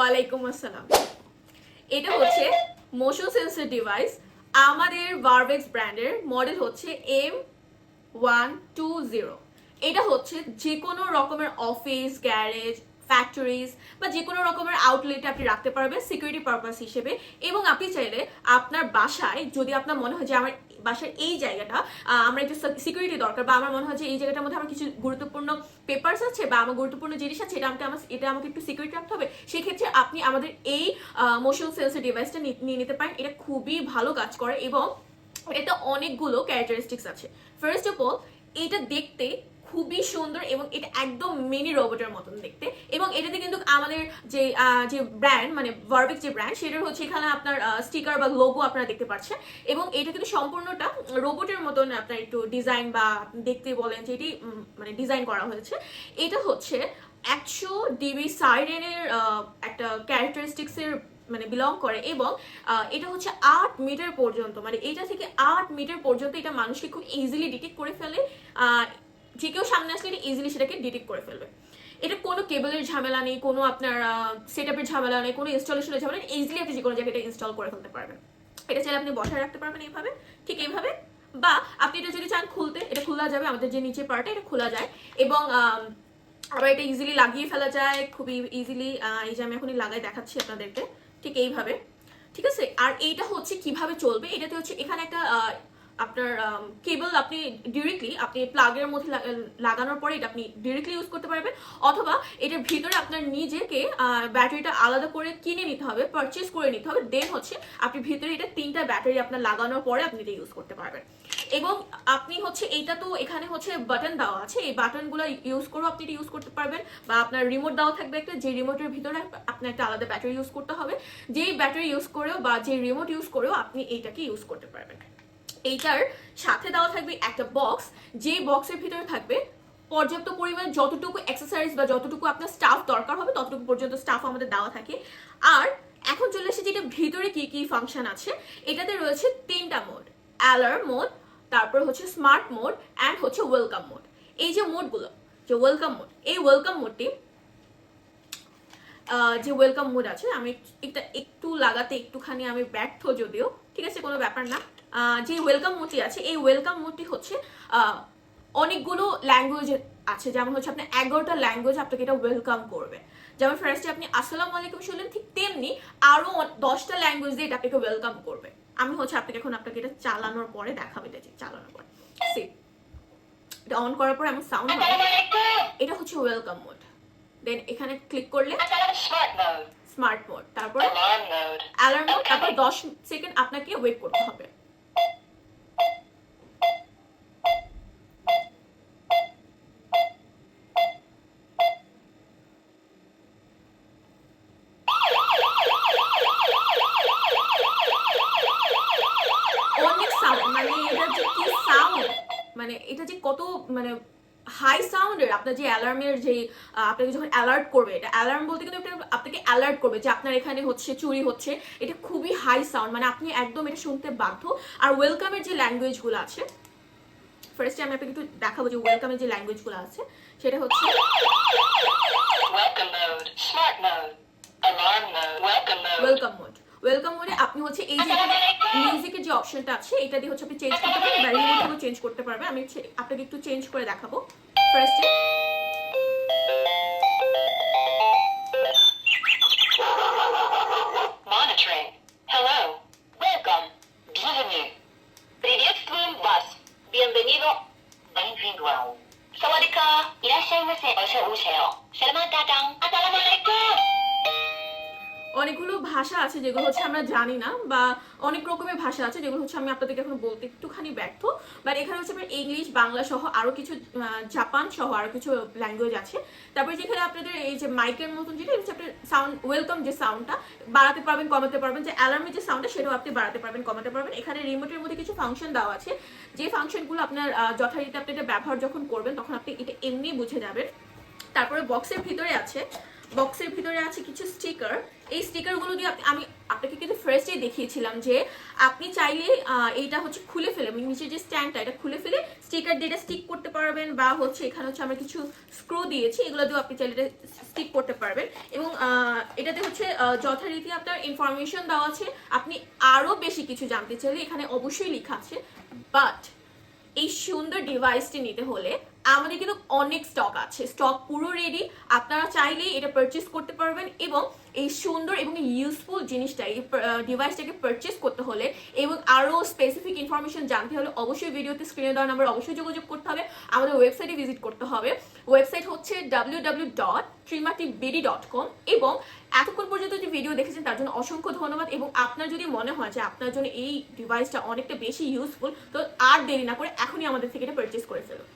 ওয়ালাইকুম আসসালাম। এটা হচ্ছে মোশন সেন্সর ডিভাইস আমাদের ভার্বেক্স ব্র্যান্ডের মডেল হচ্ছে এম ওয়ান টু জিরো এটা হচ্ছে যে কোনো রকমের অফিস গ্যারেজ ফ্যাক্টরিজ বা যে কোনো রকমের আউটলেটে আপনি রাখতে পারবেন সিকিউরিটি পারপাস হিসেবে। এবং আপনি চাইলে আপনার বাসায় যদি আপনার মনে হয় যে আমার বাসার এই জায়গাটা আমরা একটু সিকিউরিটি দরকার বা আমার মনে হয় যে এই জায়গাটার মধ্যে আমার কিছু গুরুত্বপূর্ণ পেপার্স আছে বা আমার গুরুত্বপূর্ণ জিনিস আছে, এটা আমাকে আমার এটা আমাকে একটু সিকিউরিটি রাখতে হবে, সেক্ষেত্রে আপনি আমাদের এই মোশন সেন্সর ডিভাইসটা নিয়ে নিতে পারেন, এটা খুবই ভালো কাজ করে এবং এটা অনেকগুলো ক্যারেক্টারিস্টিক্স আছে। ফার্স্ট অফ অল এটা দেখতে খুবই সুন্দর এবং এটা একদম মিনি রোবটের মতন দেখতে। এবং এটাতে কিন্তু আমাদের যে যে ব্র্যান্ড মানে ভার্বিক যে ব্র্যান্ড সেটার হচ্ছে এখানে আপনার স্টিকার বা লোগো আপনারা দেখতে পাচ্ছেন। এবং এটা কিন্তু সম্পূর্ণটা রোবটের মতন আপনার একটু ডিজাইন বা দেখতে বলেন যে এটি মানে ডিজাইন করা হয়েছে। এটা হচ্ছে একশো ডিবি সাইরেনের একটা ক্যারেক্টারিস্টিক্সের মানে বিলং করে এবং এটা হচ্ছে আট মিটার পর্যন্ত মানে এটা থেকে আট মিটার পর্যন্ত এটা মানুষকে খুব ইজিলি ডিটেক্ট করে ফেলে যে কেউ সামনে আসলে এটা ইজিলি সেটাকে ডিটেক্ট করে ফেলবে। এটা কোনো কেবলের ঝামেলা নেই, কোনো আপনার সেট আপের ঝামেলা নেই, কোনো ইনস্টলেশনের ঝামেলা নেই ইজিলি আপনি যে কোনো জায়গায় এটা ইনস্টল করে ফেলতে পারবেন। এটা চাইলে আপনি বসায় রাখতে পারবেন এইভাবে, ঠিক এইভাবে, বা আপনি এটা যদি চান খুলতে, এটা খোলা যাবে, আমাদের যে নিচে পার্টটা এটা খোলা যায়, এবং আবার এটা ইজিলি লাগিয়ে ফেলা যায়, খুবই ইজিলি এই যে আমি এখনই লাগাই দেখাচ্ছি আপনাদেরকে। ঠিক এইভাবে, ঠিক আছে? আর এইটা হচ্ছে কীভাবে চলবে? এটাতে হচ্ছে এখানে একটা আপনার কেবল আপনি ডিরেক্টলি আপনি প্লাগের মধ্যে লাগানোর পরে এটা আপনি ডিরেক্টলি ইউজ করতে পারবেন, অথবা এটার ভিতরে আপনার নিজেকে ব্যাটারিটা আলাদা করে কিনে নিতে হবে পারচেস করে নিতে হবে দেন হচ্ছে আপনি ভিতরে এটা তিনটা ব্যাটারি আপনার লাগানোর পরে আপনি এটা ইউজ করতে পারবেন। এবং আপনি হচ্ছে এইটা তো এখানে হচ্ছে বাটন দেওয়া আছে। এই বাটনগুলো ইউজ করেও আপনি এটা ইউজ করতে পারবেন বা আপনার রিমোট দেওয়া থাকবে একটা, যে রিমোটের ভিতরে আপনার একটা আলাদা ব্যাটারি ইউজ করতে হবে। যেই ব্যাটারি ইউজ করেও বা যে রিমোট ইউজ করেও আপনি এইটাকে ইউজ করতে পারবেন। এইটার সাথে দেওয়া থাকবে একটা বক্স যে বক্সের ভিতরে থাকবে, পর্যাপ্ত পরিমাণ যতটুকু এক্সারসাইজ বা যতটুকু আপনার স্টাফ দরকার হবে, ততটুকু পর্যন্ত স্টাফ আমাদের দেওয়া থাকে। আর এখন চলে এসেছে যেটা ভিতরে কি কি ফাংশন আছে, এটাতে রয়েছে তিনটা মোড অ্যালার্ম মোড তারপর হচ্ছে স্মার্ট মোড অ্যান্ড হচ্ছে ওয়েলকাম মোড এই যে মোডগুলো যে ওয়েলকাম মোড এই ওয়েলকাম মোডটি যে ওয়েলকাম মুড আছে, আমি এটা একটু লাগাতে একটুখানি আমি ব্যর্থ যদিও, ঠিক আছে, কোনো ব্যাপার না। যে ওয়েলকাম মুডটি আছে, এই ওয়েলকাম মুডটি হচ্ছে অনেকগুলো ল্যাঙ্গুয়েজ আছে। যেমন হচ্ছে আপনি এগারোটা ল্যাঙ্গুয়েজ আপনাকে এটা ওয়েলকাম করবে। যেমন ফার্স্টে আপনি আসসালামু আলাইকুম শুনলেন, ঠিক তেমনি আরও দশটা ল্যাঙ্গুয়েজ দিয়ে এটা আপনাকে ওয়েলকাম করবে। আমি হচ্ছে আপনাকে এখন আপনাকে এটা চালানোর পরে দেখাবো এটা যে চালানোর পরে। সি এটা অন করার পরে এমন সাউন্ড হবে এটা হচ্ছে ওয়েলকাম মোড দেন এখানে ক্লিক করলে. স্মার্ট মোড তারপরে অ্যালার্ম মোড তারপর দশ সেকেন্ড আপনাকে ওয়েট করতে হবে অনেক সাউন্ড মানে এটা যে কি সাউন্ড মানে এটা যে কত মানে হাই সাউন্ডের আপনার যে অ্যালার্মের যে আপনাকে যখন অ্যালার্ট করবে এটা অ্যালার্ম বলতে কিন্তু এটা আপনাকে অ্যালার্ট করবে যে আপনার এখানে হচ্ছে চুরি হচ্ছে এটা খুবই হাই সাউন্ড মানে আপনি একদম এটা শুনতে বাধ্য আর ওয়েলকামের যে ল্যাঙ্গুয়েজগুলো আছে ফার্স্টে আমি আপনাকে একটু দেখাবো যে ওয়েলকামের যে ল্যাঙ্গুয়েজগুলো আছে সেটা হচ্ছে. ওয়েলকাম মোড ওয়েলকাম মোডে আপনি হচ্ছে এই যে মিউজিকের যে অপশনটা আছে এটা দিয়ে হচ্ছে আপনি চেঞ্জ করতে পারবেন রিমোটেও চেঞ্জ করতে পারবেন আমি আপনাকে একটু চেঞ্জ করে দেখাবো ফার্স্টে Monitoring. Hello. অনেকগুলো ভাষা আছে যেগুলো হচ্ছে আমরা জানি না, বা অনেক রকমের ভাষা আছে যেগুলো হচ্ছে আমি আপনাদেরকে এখন বলতে একটুখানি ব্যর্থ। বাট এখানে হচ্ছে আপনার ইংলিশ বাংলা সহ আরও কিছু জাপান সহ আরও কিছু ল্যাঙ্গুয়েজ আছে। তারপরে যেখানে আপনাদের এই যে মাইকের মতন যেটা হচ্ছে আপনার সাউন্ড ওয়েলকাম যে সাউন্ডটা বাড়াতে পারবেন, কমাতে পারবেন, যে অ্যালার্মের যে সাউন্ডটা সেটাও আপনি বাড়াতে পারবেন, কমাতে পারবেন। এখানে রিমোটের মধ্যে কিছু ফাংশন দেওয়া আছে। যে ফাংশনগুলো আপনার যথারীতি আপনি এটা ব্যবহার যখন করবেন, তখন আপনি এটা এমনি বুঝে যাবেন। তারপরে বক্সের ভিতরে আছে বক্সের ভিতরে আছে কিছু স্টিকার এই স্টিকারগুলো দিয়ে আমি আপনাকে কিন্তু ফার্স্টে দেখিয়েছিলাম যে আপনি চাইলে এইটা হচ্ছে খুলে ফেলে মানে নিচের যে স্ট্যান্ডটা এটা খুলে ফেলে স্টিকার দিয়ে এটা স্টিক করতে পারবেন বা হচ্ছে এখানে হচ্ছে আমরা কিছু স্ক্রু দিয়েছি, এগুলো দিয়েও আপনি চাইলে স্টিক করতে পারবেন। এবং এটাতে হচ্ছে যথারীতি আপনার ইনফরমেশন দেওয়া আছে। আপনি আরও বেশি কিছু জানতে চাইলে এখানে অবশ্যই লেখা আছে বাট এই সুন্দর ডিভাইসটি নিতে হলে আমাদের কিন্তু অনেক স্টক আছে। স্টক পুরো রেডি আপনারা চাইলেই এটা পারচেস করতে পারবেন এবং এই সুন্দর এবং ইউজফুল জিনিসটা এই ডিভাইসটাকে পারচেস করতে হলে এবং আরও স্পেসিফিক ইনফরমেশন জানতে হলে অবশ্যই ভিডিওতে স্ক্রিনে দেওয়া নাম্বার অবশ্যই যোগাযোগ করতে হবে। আমাদের ওয়েবসাইটে ভিজিট করতে হবে। ওয়েবসাইট হচ্ছে ডাব্লিউ ডট ডট কম এবং এতক্ষণ পর্যন্ত যে ভিডিও দেখেছেন, তার জন্য অসংখ্য ধন্যবাদ এবং আপনার যদি মনে হয় যে আপনার জন্য এই ডিভাইসটা অনেকটা বেশি ইউজফুল তো আর দেরি না করে এখনই আমাদের থেকে এটা পারচেস করে ফেলুন।